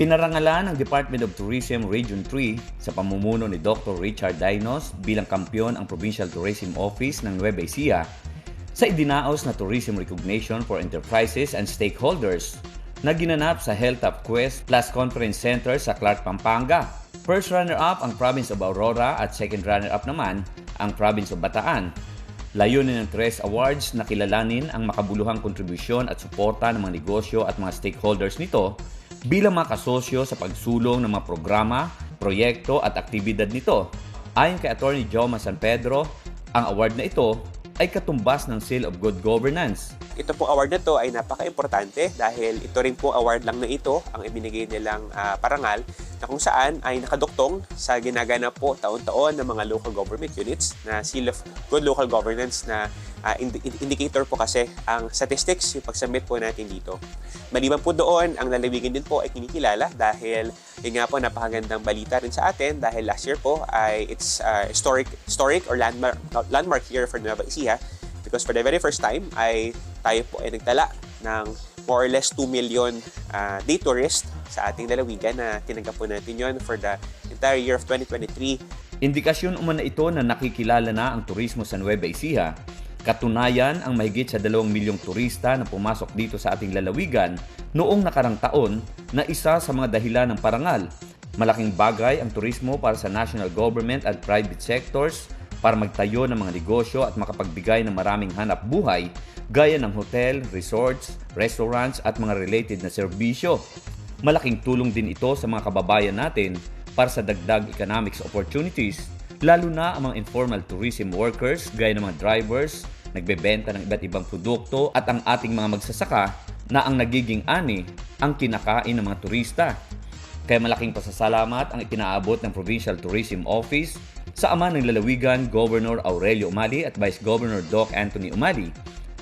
Pinarangalan ng Department of Tourism Region 3 sa pamumuno ni Dr. Richard Dainos bilang kampiyon ang Provincial Tourism Office ng Nueva Ecija sa idinaos na Tourism Recognition for Enterprises and Stakeholders na ginanap sa Hilltop Quest Plus Conference Center sa Clark, Pampanga. First runner-up ang Province of Aurora at second runner-up naman ang Province of Bataan. Layunin ng Tres Awards na kilalanin ang makabuluhang kontribusyon at suporta ng mga negosyo at mga stakeholders nito bilang mga kasosyo sa pagsulong ng mga programa, proyekto at aktibidad nito. Ayon kay Attorney Joma San Pedro, ang award na ito ay katumbas ng Seal of Good Governance. Ito pong award na to ay napaka-importante dahil ito rin po award lang na ito ang ibinigay nilang ah, parangal na kung saan ay nakaduktong sa ginaganap po taon-taon ng mga local government units na Seal of Good Local Governance na ah, indi- indicator po kasi ang statistics yung pag-submit po natin dito. Maliban po doon, ang lalawigan din po ay kinikilala dahil yun nga po napakagandang balita rin sa atin dahil last year po ay it's ah, historic historic or landmark landmark year for Nueva Ecija because for the very first time ay tayo po ay nagtala ng more or less 2 million ah, day tourists sa ating lalawigan na tinanggap po natin yon for the entire year of 2023. Indikasyon umano ito na nakikilala na ang turismo sa Nueva Ecija. Katunayan ang mahigit sa 2 milyong turista na pumasok dito sa ating lalawigan noong nakarang taon na isa sa mga dahilan ng parangal. Malaking bagay ang turismo para sa national government at private sectors para magtayo ng mga negosyo at makapagbigay ng maraming hanap buhay gaya ng hotel, resorts, restaurants at mga related na serbisyo. Malaking tulong din ito sa mga kababayan natin para sa dagdag economics opportunities, lalo na ang mga informal tourism workers gaya ng mga drivers, nagbebenta ng iba't ibang produkto at ang ating mga magsasaka na ang nagiging ani ang kinakain ng mga turista. Kaya malaking pasasalamat ang ipinaabot ng Provincial Tourism Office sa ama ng lalawigan Governor Aurelio Umali at Vice Governor Doc Anthony Umali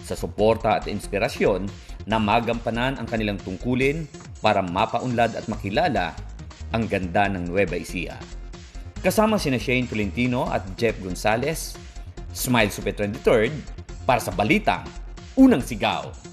sa suporta at inspirasyon na magampanan ang kanilang tungkulin para mapaunlad at makilala ang ganda ng Nueva Ecija. Kasama sina Shane Tolentino at Jeff Gonzalez, Smile Super 23rd para sa Balitang Unang Sigaw.